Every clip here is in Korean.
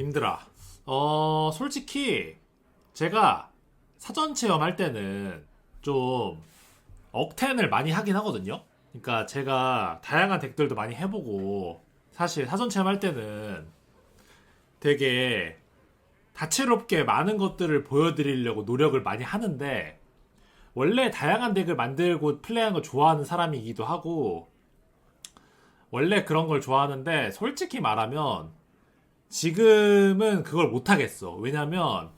님들아, 어, 솔직히 제가 사전 체험할 때는 좀 억텐을 많이 하긴 하거든요. 그러니까 제가 다양한 덱들도 많이 해보고 사실 사전 체험할 때는 되게 다채롭게 많은 것들을 보여드리려고 노력을 많이 하는데 원래 다양한 덱을 만들고 플레이하는 걸 좋아하는 사람이기도 하고 원래 그런 걸 좋아하는데 솔직히 말하면 지금은 그걸 못하겠어. 왜냐면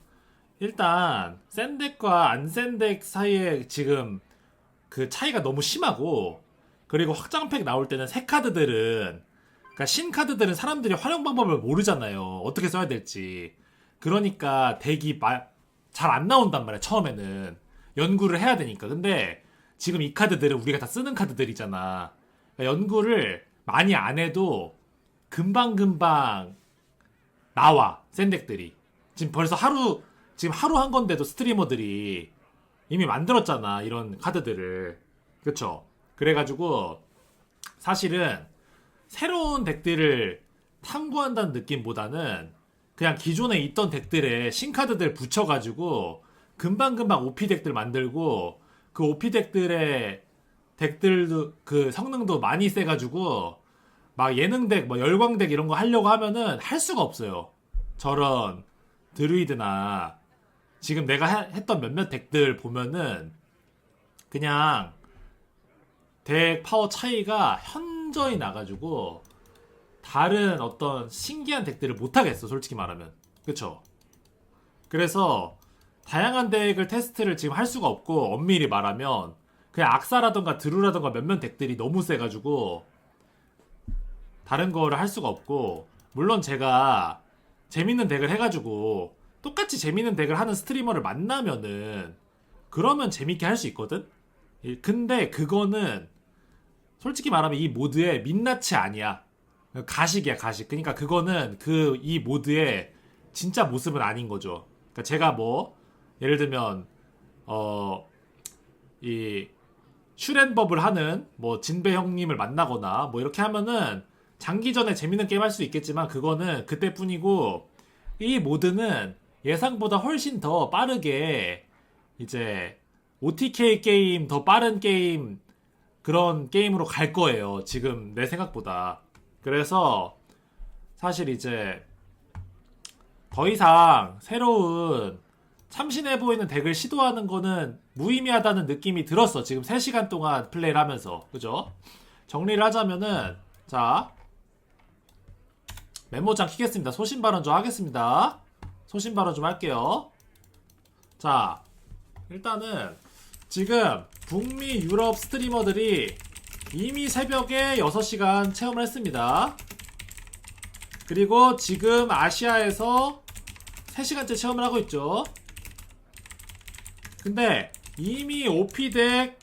일단 센 덱과 안센덱 사이에 지금 그 차이가 너무 심하고 그리고 확장팩 나올 때는 새 카드들은 그러니까 신 카드들은 사람들이 활용 방법을 모르잖아요. 어떻게 써야 될지. 그러니까 덱이 잘 안 나온단 말이야. 처음에는 연구를 해야 되니까. 근데 지금 이 카드들은 우리가 다 쓰는 카드들이잖아. 그러니까 연구를 많이 안 해도 금방금방 나와 센 덱들이. 지금 벌써 하루 지금 하루 한 건데도 스트리머들이 이미 만들었잖아 이런 카드들을 그쵸 그래가지고 사실은 새로운 덱들을 탐구한다는 느낌보다는 그냥 기존에 있던 덱들에 신카드들 붙여가지고 금방금방 OP 덱들 만들고 그 OP 덱들의 덱들도 그 성능도 많이 세가지고 막 예능 덱, 뭐 열광 덱 이런 거 하려고 하면은 할 수가 없어요. 저런 드루이드나 지금 내가 해- 했던 몇몇 덱들 보면은 그냥 덱 파워 차이가 현저히 나가지고 다른 어떤 신기한 덱들을 못하겠어 솔직히 말하면 그쵸 그래서 다양한 덱을 테스트를 지금 할 수가 없고 엄밀히 말하면 그냥 악사라던가 드루라던가 몇몇 덱들이 너무 세가지고 다른 거를 할 수가 없고 물론 제가 재밌는 덱을 해가지고 똑같이 재밌는 덱을 하는 스트리머를 만나면은 그러면 재밌게 할 수 있거든. 예, 근데 그거는 솔직히 말하면 이 모드의 민낯이 아니야. 가식이야 가식. 그러니까 그거는 그 이 모드의 진짜 모습은 아닌 거죠. 그러니까 제가 뭐 예를 들면 어 이 슈렌법을 하는 뭐 진배 형님을 만나거나 뭐 이렇게 하면은 장기전에 재밌는 게임 할 수 있겠지만 그거는 그때뿐이고 이 모드는 예상보다 훨씬 더 빠르게 이제 OTK 게임 더 빠른 게임 그런 게임으로 갈 거예요. 지금 내 생각보다. 그래서 사실 이제 더 이상 새로운 참신해 보이는 덱을 시도하는 거는 무의미하다는 느낌이 들었어. 지금 3시간 동안 플레이를 하면서. 그죠? 정리를 하자면은 자 메모장 키겠습니다. 소신 발언 좀 하겠습니다. 소신 발언 좀 할게요. 자, 일단은 지금 북미 유럽 스트리머들이 이미 새벽에 6시간 체험을 했습니다. 그리고 지금 아시아에서 3시간째 체험을 하고 있죠. 근데 이미 OP덱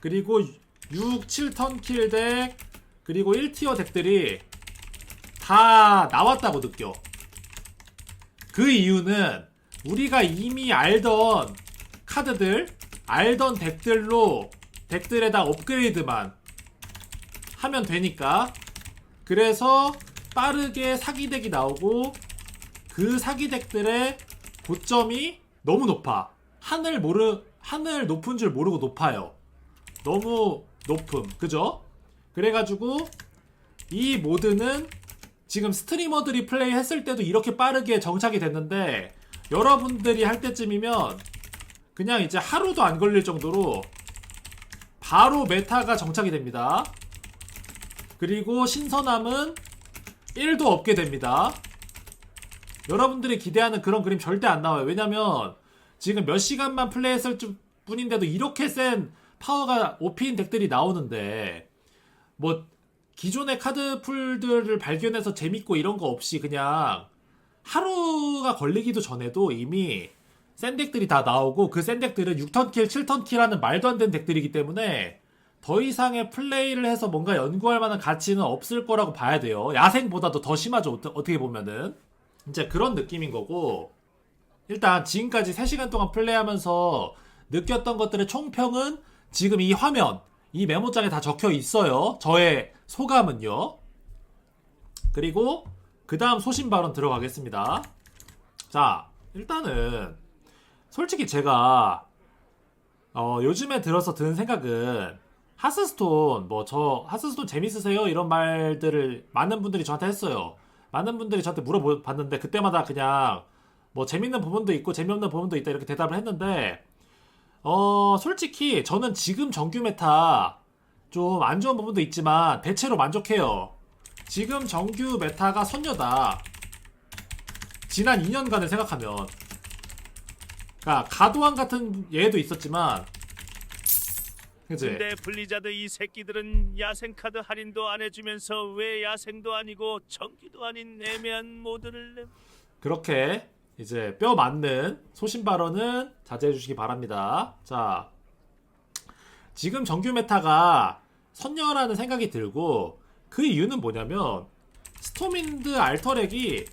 그리고 6, 7턴 킬덱 그리고 1티어 덱들이 다 나왔다고 느껴. 그 이유는 우리가 이미 알던 카드들, 알던 덱들로 덱들에다 업그레이드만 하면 되니까. 그래서 빠르게 사기 덱이 나오고 그 사기 덱들의 고점이 너무 높아. 하늘 모르 하늘 높은 줄 모르고 높아요. 너무 높음. 그죠? 그래가지고 이 모드는 지금 스트리머들이 플레이 했을 때도 이렇게 빠르게 정착이 됐는데 여러분들이 할 때쯤이면 그냥 이제 하루도 안 걸릴 정도로 바로 메타가 정착이 됩니다. 그리고 신선함은 1도 없게 됩니다. 여러분들이 기대하는 그런 그림 절대 안 나와요. 왜냐면 지금 몇 시간만 플레이했을 뿐인데도 이렇게 센 파워가 오피인 덱들이 나오는데 뭐 기존의 카드 풀들을 발견해서 재밌고 이런 거 없이 그냥 하루가 걸리기도 전에도 이미 센 덱들이 다 나오고 그센 덱들은 6턴 킬, 7턴 킬하는 말도 안 되는 덱들이기 때문에 더 이상의 플레이를 해서 뭔가 연구할 만한 가치는 없을 거라고 봐야 돼요. 야생보다도 더 심하죠. 어떻게 보면은. 이제 그런 느낌인 거고 일단 지금까지 3시간 동안 플레이하면서 느꼈던 것들의 총평은 지금 이 화면, 이 메모장에 다 적혀 있어요. 저의 소감은요. 그리고 그 다음 소신 발언 들어가겠습니다. 자, 일단은 솔직히 제가 어, 요즘에 들어서 드는 생각은 하스스톤 뭐 저 하스스톤 재밌으세요 이런 말들을 많은 분들이 저한테 했어요. 많은 분들이 저한테 물어봤는데 그때마다 그냥 뭐 재밌는 부분도 있고 재미없는 부분도 있다 이렇게 대답을 했는데 어 솔직히 저는 지금 정규 메타 좀 안 좋은 부분도 있지만 대체로 만족해요. 지금 정규 메타가 선녀다. 지난 2년간을 생각하면 그러니까 가도한 같은 예도 있었지만 그치? 근데 블리자드 이 새끼들은 야생 카드 할인도 안 해주면서 왜 야생도 아니고 정기도 아닌 애매한 모드를 내? 그렇게 이제 뼈 맞는 소신 발언은 자제해 주시기 바랍니다. 자, 지금 정규 메타가 선녀라는 생각이 들고 그 이유는 뭐냐면 스토민드 알터렉이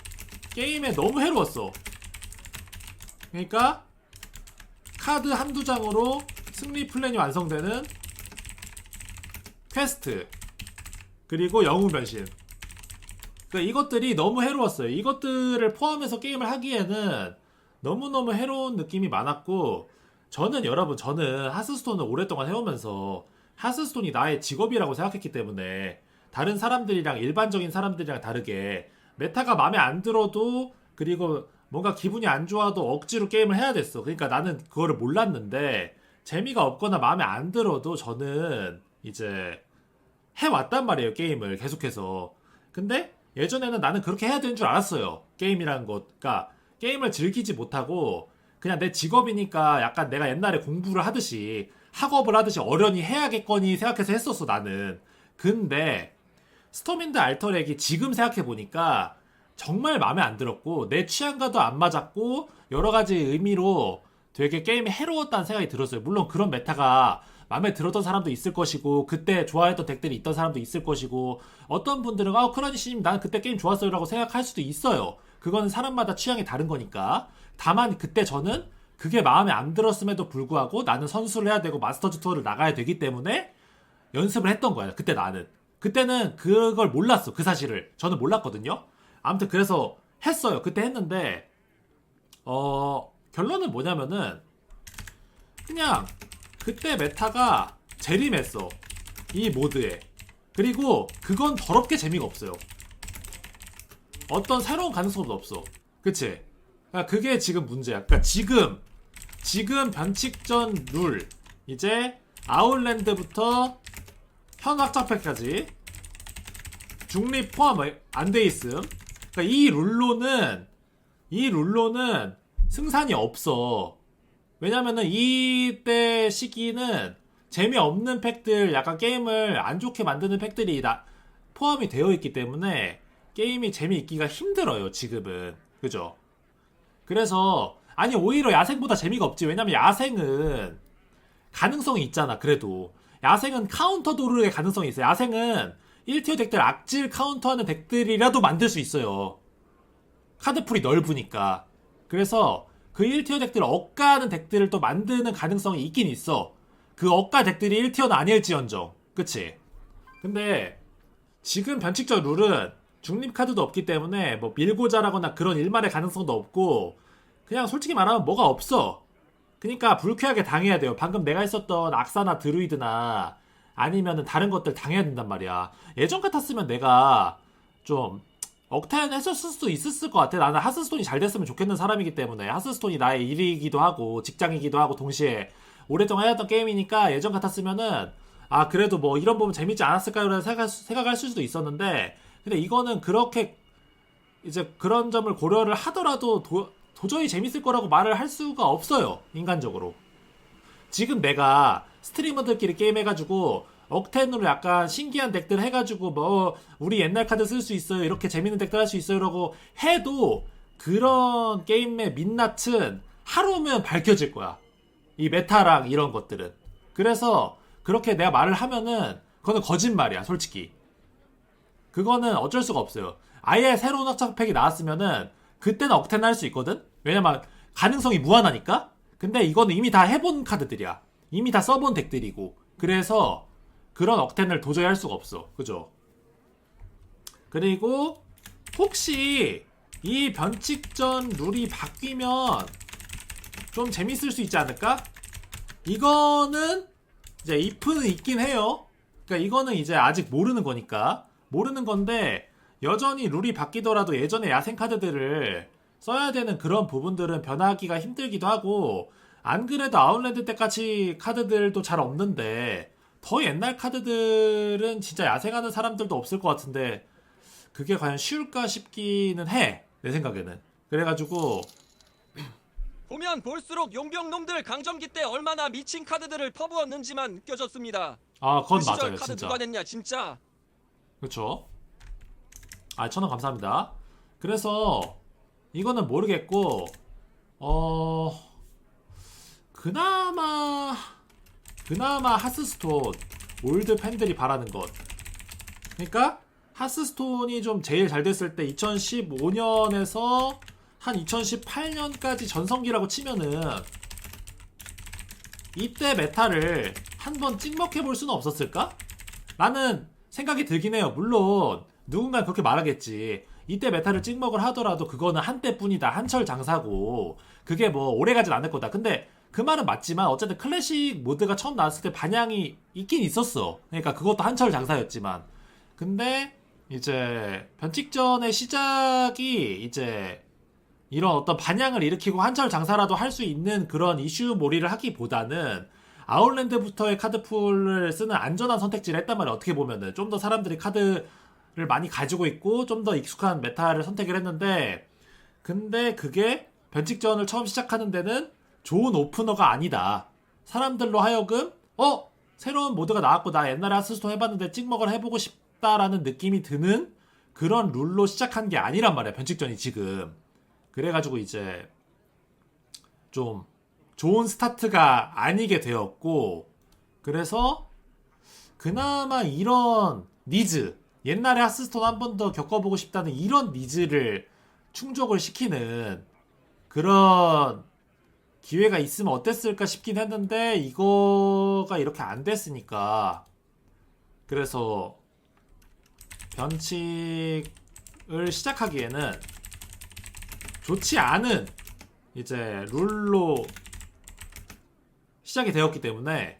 게임에 너무 해로웠어. 그러니까 카드 한두 장으로 승리 플랜이 완성되는 퀘스트 그리고 영웅 변신 그러니까 이것들이 너무 해로웠어요. 이것들을 포함해서 게임을 하기에는 너무너무 해로운 느낌이 많았고 저는 여러분 저는 하스스톤을 오랫동안 해오면서 하스스톤이 나의 직업이라고 생각했기 때문에 다른 사람들이랑 일반적인 사람들이랑 다르게 메타가 마음에 안 들어도 그리고 뭔가 기분이 안 좋아도 억지로 게임을 해야 됐어. 그러니까 나는 그거를 몰랐는데 재미가 없거나 마음에 안 들어도 저는 이제 해왔단 말이에요 게임을 계속해서. 근데 예전에는 나는 그렇게 해야 되는 줄 알았어요. 게임이라는 것. 그러니까 게임을 즐기지 못하고 그냥 내 직업이니까 약간 내가 옛날에 공부를 하듯이 학업을 하듯이 어련히 해야겠거니 생각해서 했었어 나는. 근데 스토민드 알터렉이 지금 생각해 보니까 정말 마음에 안 들었고 내 취향과도 안 맞았고 여러 가지 의미로 되게 게임이 해로웠다는 생각이 들었어요. 물론 그런 메타가 마음에 들었던 사람도 있을 것이고 그때 좋아했던 덱들이 있던 사람도 있을 것이고 어떤 분들은 아 크라니씨님 나는 그때 게임 좋았어요라고 생각할 수도 있어요. 그거는 사람마다 취향이 다른 거니까. 다만 그때 저는 그게 마음에 안 들었음에도 불구하고 나는 선수를 해야 되고 마스터즈 투어를 나가야 되기 때문에 연습을 했던 거야. 그때 나는. 그때는 그걸 몰랐어. 그 사실을. 저는 몰랐거든요. 아무튼 그래서 했어요. 그때 했는데 어 결론은 뭐냐면은 그냥 그때 메타가 재림했어. 이 모드에. 그리고 그건 더럽게 재미가 없어요. 어떤 새로운 가능성도 없어. 그치? 그러니까 그게 지금 문제야. 그러니까 지금 지금 변칙전 룰 이제 아웃랜드부터 현악자패까지 중립 포함 안 돼 있음. 그러니까 이 룰로는 이 룰로는 승산이 없어. 왜냐면은 이때 시기는 재미없는 팩들, 약간 게임을 안 좋게 만드는 팩들이 다 포함이 되어 있기 때문에 게임이 재미있기가 힘들어요, 지금은. 그죠? 그래서, 아니, 오히려 야생보다 재미가 없지. 왜냐면 야생은 가능성이 있잖아, 그래도. 야생은 카운터 도르의 가능성이 있어요. 야생은 1티어 덱들 악질 카운터하는 덱들이라도 만들 수 있어요. 카드풀이 넓으니까. 그래서 그 1티어 덱들을 억가하는 덱들을 또 만드는 가능성이 있긴 있어. 그 억가 덱들이 1티어는 아닐지언정. 그치? 근데 지금 변칙적 룰은 중립 카드도 없기 때문에 뭐 밀고 자라거나 그런 일말의 가능성도 없고 그냥 솔직히 말하면 뭐가 없어. 그러니까 불쾌하게 당해야 돼요. 방금 내가 했었던 악사나 드루이드나 아니면은 다른 것들 당해야 된단 말이야. 예전 같았으면 내가 좀 억텐 했었을 수도 있었을 것 같아. 나는 하스스톤이 잘 됐으면 좋겠는 사람이기 때문에 하스스톤이 나의 일이기도 하고 직장이기도 하고 동시에 오랫동안 해왔던 게임이니까 예전 같았으면은 아 그래도 뭐 이런 부분 재밌지 않았을까요라는 생각, 생각할 수도 있었는데 근데 이거는 그렇게 이제 그런 점을 고려를 하더라도 도, 도저히 재밌을 거라고 말을 할 수가 없어요 인간적으로. 지금 내가 스트리머들끼리 게임 해가지고 억텐으로 약간 신기한 덱들 해가지고 뭐 우리 옛날 카드 쓸 수 있어요 이렇게 재밌는 덱들 할 수 있어요 라고 해도 그런 게임의 민낯은 하루면 밝혀질 거야. 이 메타랑 이런 것들은. 그래서 그렇게 내가 말을 하면은 그거는 거짓말이야 솔직히 그거는 어쩔 수가 없어요. 아예 새로운 확장팩이 나왔으면은 그때는 억텐 할 수 있거든? 왜냐면 가능성이 무한하니까? 근데 이거는 이미 다 해본 카드들이야. 이미 다 써본 덱들이고. 그래서 그런 억텐을 도저히 할 수가 없어. 그죠? 그리고 혹시 이 변칙전 룰이 바뀌면 좀 재밌을 수 있지 않을까? 이거는 이제 if는 있긴 해요. 그러니까 이거는 이제 아직 모르는 거니까 모르는 건데 여전히 룰이 바뀌더라도 예전에 야생 카드들을 써야 되는 그런 부분들은 변하기가 힘들기도 하고 안 그래도 아웃랜드 때까지 카드들도 잘 없는데 더 옛날 카드들은 진짜 야생하는 사람들도 없을 것 같은데 그게 과연 쉬울까 싶기는 해 내 생각에는 그래가지고 보면 볼수록 용병놈들 강점기 때 얼마나 미친 카드들을 퍼부었는지만 느껴졌습니다. 아 그건 그 시절 맞아요 카드 진짜 누가 냈냐 진짜. 그렇죠. 아, 천원 감사합니다. 그래서 이거는 모르겠고 어 그나마 그나마 하스스톤 올드 팬들이 바라는 것. 그러니까 하스스톤이 좀 제일 잘 됐을 때 2015년에서 한 2018년까지 전성기라고 치면은 이때 메타를 한번 찍먹해 볼 수는 없었을까? 라는 생각이 들긴 해요. 물론 누군가 그렇게 말하겠지. 이때 메타를 찍먹을 하더라도 그거는 한때뿐이다. 한철 장사고 그게 뭐 오래가진 않을 거다. 근데 그 말은 맞지만 어쨌든 클래식 모드가 처음 나왔을 때 반향이 있긴 있었어. 그러니까 그것도 한철 장사였지만 근데 이제 변칙전의 시작이 이제 이런 어떤 반향을 일으키고 한철 장사라도 할 수 있는 그런 이슈 몰이를 하기보다는 아웃랜드부터의 카드풀을 쓰는 안전한 선택지를 했단 말이야. 어떻게 보면은 좀 더 사람들이 카드를 많이 가지고 있고 좀 더 익숙한 메타를 선택을 했는데 근데 그게 변칙전을 처음 시작하는 데는 좋은 오프너가 아니다. 사람들로 하여금 어 새로운 모드가 나왔고 나 옛날에 하스스톤 해봤는데 찍먹을 해보고 싶다라는 느낌이 드는 그런 룰로 시작한 게 아니란 말이야. 변칙전이 지금. 그래가지고 이제 좀 좋은 스타트가 아니게 되었고 그래서 그나마 이런 니즈 옛날에 하스스톤 한 번 더 겪어보고 싶다는 이런 니즈를 충족을 시키는 그런 기회가 있으면 어땠을까 싶긴 했는데 이거가 이렇게 안 됐으니까. 그래서 변칙을 시작하기에는 좋지 않은 이제 룰로 시작이 되었기 때문에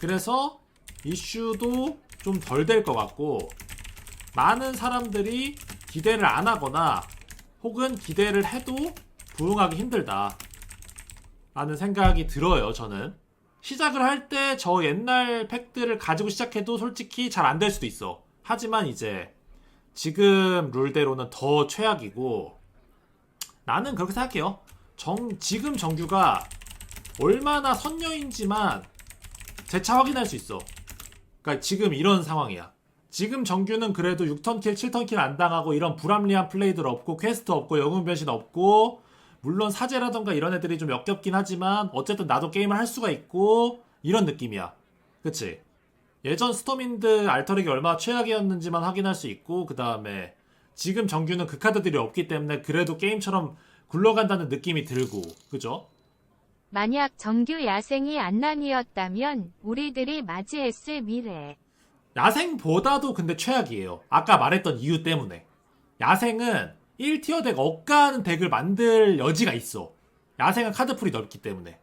그래서 이슈도 좀 덜 될 것 같고 많은 사람들이 기대를 안 하거나 혹은 기대를 해도 부응하기 힘들다 라는 생각이 들어요 저는 시작을 할 때 저 옛날 팩들을 가지고 시작해도 솔직히 잘 안 될 수도 있어 하지만 이제 지금 룰대로는 더 최악이고 나는 그렇게 생각해요. 정, 지금 정규가 얼마나 선녀인지만 재차 확인할 수 있어. 그러니까 지금 이런 상황이야. 지금 정규는 그래도 6턴 킬, 7턴 킬 안 당하고 이런 불합리한 플레이들 없고 퀘스트 없고 영웅 변신 없고 물론 사제라던가 이런 애들이 좀 역겹긴 하지만 어쨌든 나도 게임을 할 수가 있고 이런 느낌이야. 그치? 예전 스톰인드 알터릭이 얼마나 최악이었는지만 확인할 수 있고 그 다음에 지금 정규는 그 카드들이 없기 때문에 그래도 게임처럼 굴러간다는 느낌이 들고 그죠? 만약 정규 야생이 안남이었다면 우리들이 맞이했을 미래. 야생보다도 근데 최악이에요. 아까 말했던 이유 때문에. 야생은 1티어 덱 억가하는 덱을 만들 여지가 있어. 야생은 카드풀이 넓기 때문에.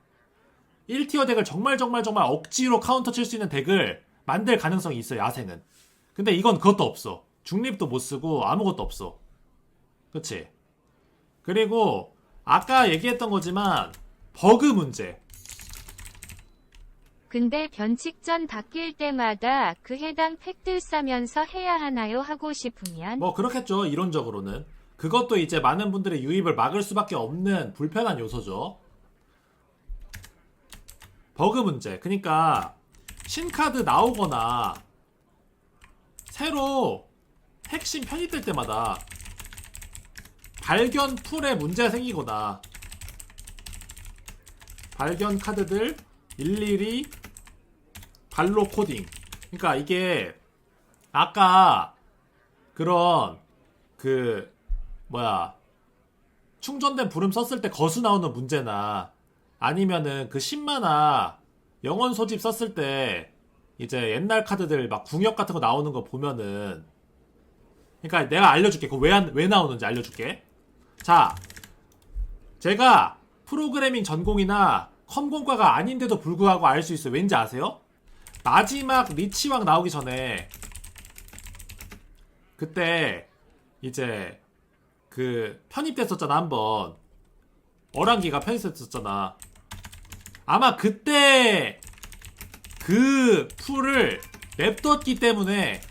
1티어 덱을 정말 정말 정말 억지로 카운터 칠 수 있는 덱을 만들 가능성이 있어, 야생은. 근데 이건 그것도 없어. 중립도 못 쓰고 아무것도 없어. 그치? 그리고 아까 얘기했던 거지만 버그 문제. 근데 변칙전 바뀔 때마다 그 해당 팩들 싸면서 해야 하나요? 하고 싶으면? 뭐 그렇겠죠 이론적으로는. 그것도 이제 많은 분들의 유입을 막을 수밖에 없는 불편한 요소죠. 버그 문제. 그러니까 신카드 나오거나 새로 핵심 편입될 때마다 발견 풀에 문제가 생기거나 발견 카드들 일일이 발로 코딩 그러니까 이게 아까 그런 그 뭐야 충전된 부름 썼을 때 거수 나오는 문제나 아니면은 그 10만화 영원 소집 썼을 때 이제 옛날 카드들 막 궁역 같은 거 나오는 거 보면은 그러니까 내가 알려줄게. 그거 왜, 안- 왜 나오는지 알려줄게. 자, 제가 프로그래밍 전공이나 컴공과가 아닌데도 불구하고 알 수 있어요. 왠지 아세요? 마지막 리치왕 나오기 전에 그때 이제 그 편입됐었잖아 한번 어랑기가 편입됐었잖아 아마 그때 그 풀을 냅뒀기 때문에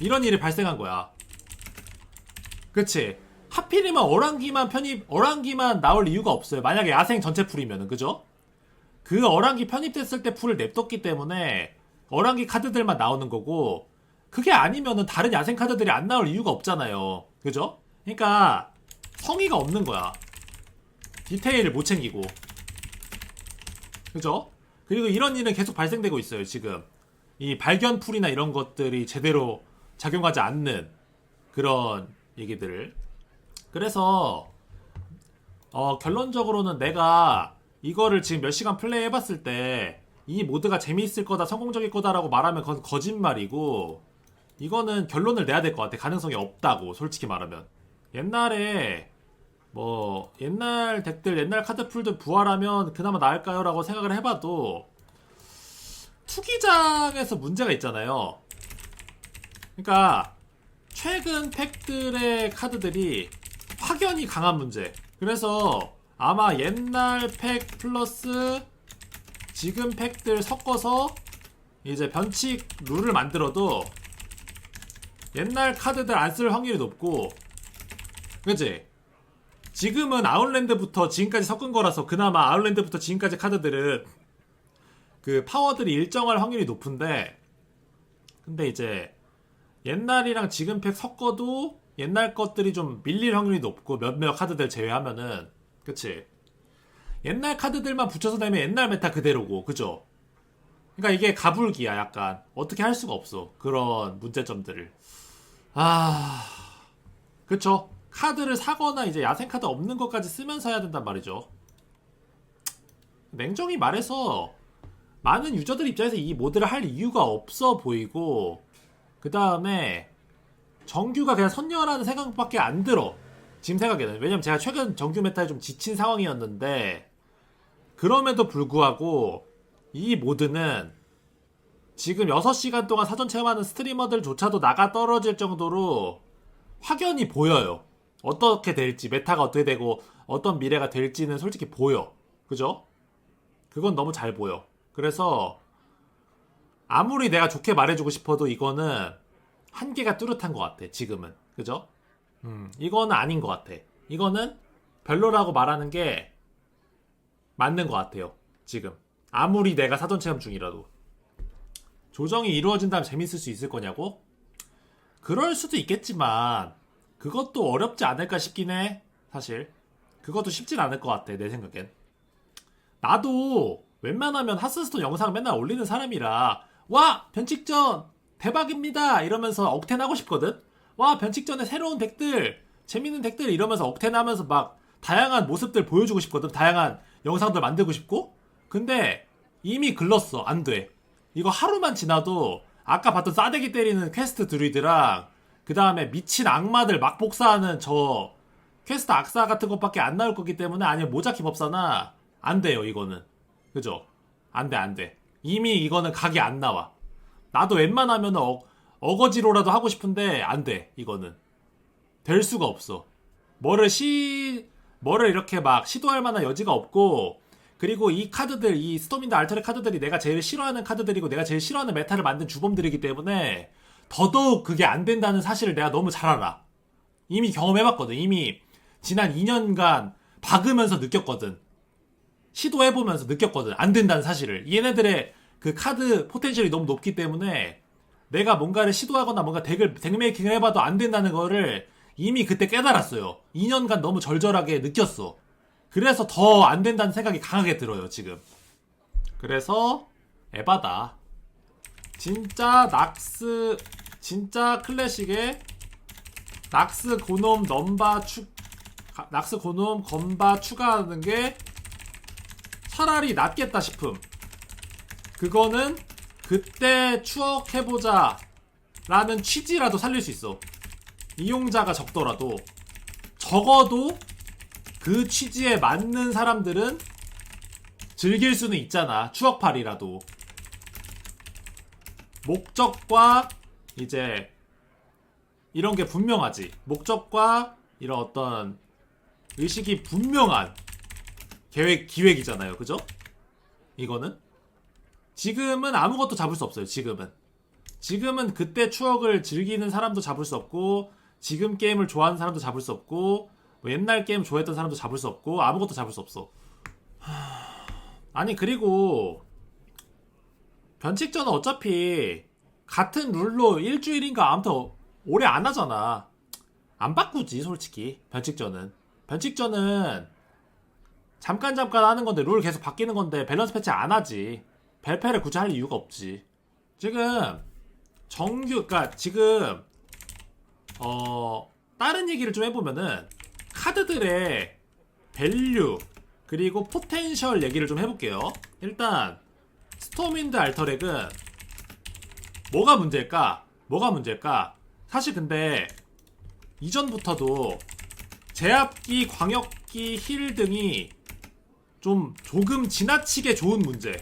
이런 일이 발생한 거야 그치 하필이면 어랑기만 편입 어랑기만 나올 이유가 없어요 만약에 야생 전체 풀이면은 그죠? 그 어랑기 편입됐을 때 풀을 냅뒀기 때문에 어랑기 카드들만 나오는 거고 그게 아니면은 다른 야생 카드들이 안 나올 이유가 없잖아요. 그죠? 그러니까 성의가 없는 거야. 디테일을 못 챙기고. 그죠? 그리고 이런 일은 계속 발생되고 있어요, 지금. 이 발견풀이나 이런 것들이 제대로 작용하지 않는 그런 얘기들을. 그래서 어, 결론적으로는 내가 이거를 지금 몇 시간 플레이 해봤을 때 이 모드가 재미있을 거다, 성공적일 거다라고 말하면 그건 거짓말이고 이거는 결론을 내야 될 것 같아. 가능성이 없다고, 솔직히 말하면. 옛날에 뭐 옛날 덱들, 옛날 카드 풀들 부활하면 그나마 나을까요? 라고 생각을 해봐도 투기장에서 문제가 있잖아요. 그러니까 최근 팩들의 카드들이 확연히 강한 문제. 그래서 아마 옛날 팩 플러스 지금 팩들 섞어서 이제 변칙 룰을 만들어도 옛날 카드들 안 쓸 확률이 높고 그치? 지금은 아웃랜드부터 지금까지 섞은 거라서 그나마 아웃랜드부터 지금까지 카드들은 그 파워들이 일정할 확률이 높은데 근데 이제 옛날이랑 지금 팩 섞어도 옛날 것들이 좀 밀릴 확률이 높고 몇몇 카드들 제외하면은 그치? 옛날 카드들만 붙여서 내면 옛날 메타 그대로고 그죠? 그러니까 이게 가불기야 약간 어떻게 할 수가 없어 그런 문제점들을 아 그쵸 카드를 사거나 이제 야생 카드 없는 것까지 쓰면서 해야 된단 말이죠 냉정히 말해서 많은 유저들 입장에서 이 모드를 할 이유가 없어 보이고 그 다음에 정규가 그냥 선녀라는 생각밖에 안 들어 지금 생각에는 왜냐면 제가 최근 정규 메타에 좀 지친 상황이었는데 그럼에도 불구하고 이 모드는 지금 6시간 동안 사전 체험하는 스트리머들조차도 나가 떨어질 정도로 확연히 보여요. 어떻게 될지, 메타가 어떻게 되고, 어떤 미래가 될지는 솔직히 보여. 그죠? 그건 너무 잘 보여. 그래서, 아무리 내가 좋게 말해주고 싶어도 이거는 한계가 뚜렷한 것 같아, 지금은. 그죠? 음, 이거는 아닌 것 같아. 이거는 별로라고 말하는 게 맞는 것 같아요. 지금. 아무리 내가 사전 체험 중이라도. 조정이 이루어진다면 재밌을 수 있을 거냐고? 그럴 수도 있겠지만, 그것도 어렵지 않을까 싶긴 해. 사실. 그것도 쉽진 않을 것 같아, 내 생각엔. 나도 웬만하면 하스스톤 영상 맨날 올리는 사람이라, 와! 변칙전! 대박입니다! 이러면서 억텐 하고 싶거든? 와, 변칙전에 새로운 덱들! 재밌는 덱들! 이러면서 억텐 하면서 막, 다양한 모습들 보여주고 싶거든? 다양한 영상들 만들고 싶고? 근데, 이미 글렀어. 안 돼. 이거 하루만 지나도 아까 봤던 싸대기 때리는 퀘스트 드루이드랑 그 다음에 미친 악마들 막 복사하는 저 퀘스트 악사 같은 것밖에 안 나올 거기 때문에 아니면 모자키 법사나 안 돼요 이거는 그죠? 안 돼 안돼 이미 이거는 각이 안 나와 나도 웬만하면 어, 어거지로라도 하고 싶은데 안 돼 이거는 될 수가 없어 뭐를 시 뭐를 이렇게 막 시도할 만한 여지가 없고 그리고 이 카드들, 이 스톰인드 알터의 카드들이 내가 제일 싫어하는 카드들이고 내가 제일 싫어하는 메타를 만든 주범들이기 때문에 더더욱 그게 안 된다는 사실을 내가 너무 잘 알아. 이미 경험해봤거든. 이미 지난 2년간 박으면서 느꼈거든. 시도해보면서 느꼈거든. 안 된다는 사실을. 얘네들의 그 카드 포텐셜이 너무 높기 때문에 내가 뭔가를 시도하거나 뭔가 덱을, 덱메이킹을 해봐도 안 된다는 거를 이미 그때 깨달았어요. 2년간 너무 절절하게 느꼈어. 그래서 더 안 된다는 생각이 강하게 들어요, 지금. 그래서 에바다. 진짜 낙스 진짜 클래식의 낙스 고놈 넘바 추 가- 낙스 고놈 건바 추가하는 게 차라리 낫겠다 싶음. 그거는 그때 추억해보자 라는 취지라도 살릴 수 있어. 이용자가 적더라도 적어도 그 취지에 맞는 사람들은 즐길 수는 있잖아. 추억팔이라도. 목적과 이제 이런 게 분명하지. 목적과 이런 어떤 의식이 분명한 계획, 기획이잖아요. 그죠? 이거는? 지금은 아무것도 잡을 수 없어요. 지금은. 지금은 그때 추억을 즐기는 사람도 잡을 수 없고, 지금 게임을 좋아하는 사람도 잡을 수 없고, 뭐 옛날 게임 좋아했던 사람도 잡을 수 없고, 아무것도 잡을 수 없어. 하... 아니, 그리고, 변칙전은 어차피, 같은 룰로 일주일인가 아무튼 오래 안 하잖아. 안 바꾸지, 솔직히. 변칙전은. 변칙전은, 잠깐 잠깐 하는 건데 룰 계속 바뀌는 건데 밸런스 패치 안 하지. 벨페를 굳이 할 이유가 없지. 지금 정규 그러니까 지금 어 다른 얘기를 좀 해보면은 카드들의 밸류 그리고 포텐셜 얘기를 좀 해볼게요. 일단 스톰윈드 알터렉은 뭐가 문제일까? 뭐가 문제일까? 사실 근데 이전부터도 제압기, 광역기, 힐 등이 좀 조금 지나치게 좋은 문제.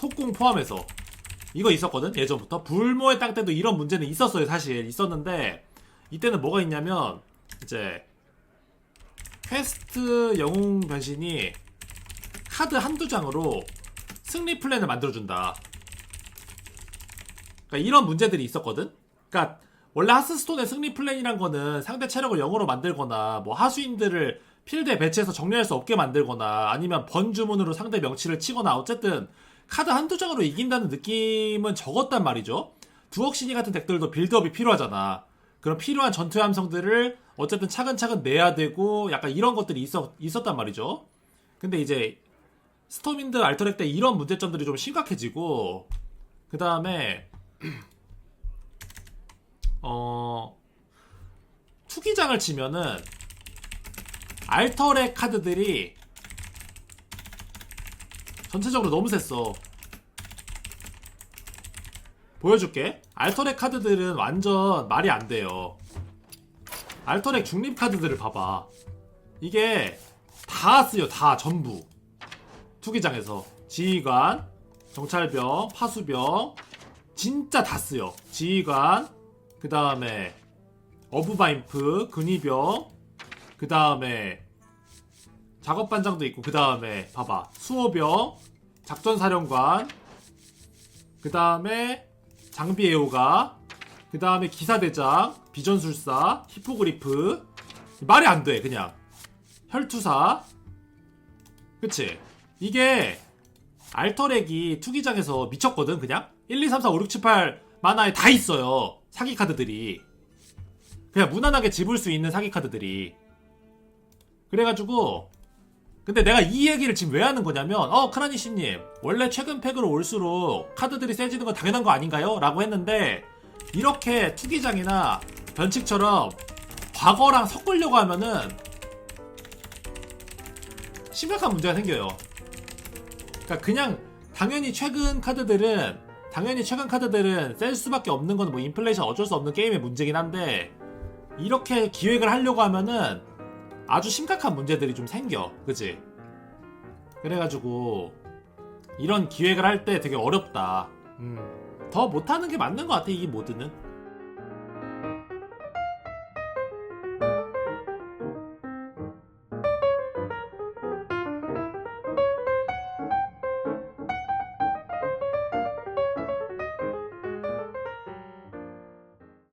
속공 포함해서. 이거 있었거든, 예전부터. 불모의 땅 때도 이런 문제는 있었어요, 사실. 있었는데, 이때는 뭐가 있냐면, 이제, 퀘스트 영웅 변신이 카드 한두 장으로 승리 플랜을 만들어준다. 그러니까 이런 문제들이 있었거든? 그러니까, 원래 하스스톤의 승리 플랜이란 거는 상대 체력을 0으로 만들거나, 뭐 하수인들을 필드에 배치해서 정리할 수 없게 만들거나 아니면 번 주문으로 상대 명치를 치거나 어쨌든 카드 한두 장으로 이긴다는 느낌은 적었단 말이죠. 두억신이 같은 덱들도 빌드업이 필요하잖아. 그런 필요한 전투의 함성들을 어쨌든 차근차근 내야 되고 약간 이런 것들이 있었, 있었단 말이죠. 근데 이제 스톰인드 알터렉 때 이런 문제점들이 좀 심각해지고 그 다음에 어 투기장을 치면은 알터렉 카드들이 전체적으로 너무 셌어. 보여줄게. 알터렉 카드들은 완전 말이 안 돼요. 알터렉 중립 카드들을 봐봐. 이게 다 쓰여, 다 전부. 투기장에서 지휘관, 정찰병, 파수병, 진짜 다 쓰여. 지휘관, 그 다음에 어부바인프, 근위병, 그 다음에 작업반장도 있고 그 다음에 봐봐. 수호병 작전사령관 그 다음에 장비 애호가 그 다음에 기사대장 비전술사 히포그리프. 말이 안 돼 그냥. 혈투사. 그치? 이게 알터렉이 투기장에서 미쳤거든 그냥? 1, 2, 3, 4, 5, 6, 7, 8 만화에 다 있어요 사기 카드들이. 그냥 무난하게 집을 수 있는 사기 카드들이. 그래가지고 근데 내가 이 얘기를 지금 왜 하는 거냐면 어 크라니씨님 원래 최근 팩으로 올수록 카드들이 세지는 건 당연한 거 아닌가요? 라고 했는데 이렇게 투기장이나 변칙처럼 과거랑 섞으려고 하면은 심각한 문제가 생겨요 그러니까 그냥 당연히 최근 카드들은 당연히 최근 카드들은 셀 수밖에 없는 건 뭐 인플레이션 어쩔 수 없는 게임의 문제긴 한데 이렇게 기획을 하려고 하면은 아주 심각한 문제들이 좀 생겨. 그지? 그래가지고, 이런 기획을 할 때 되게 어렵다. 음. 더 못하는 게 맞는 것 같아, 이 모드는.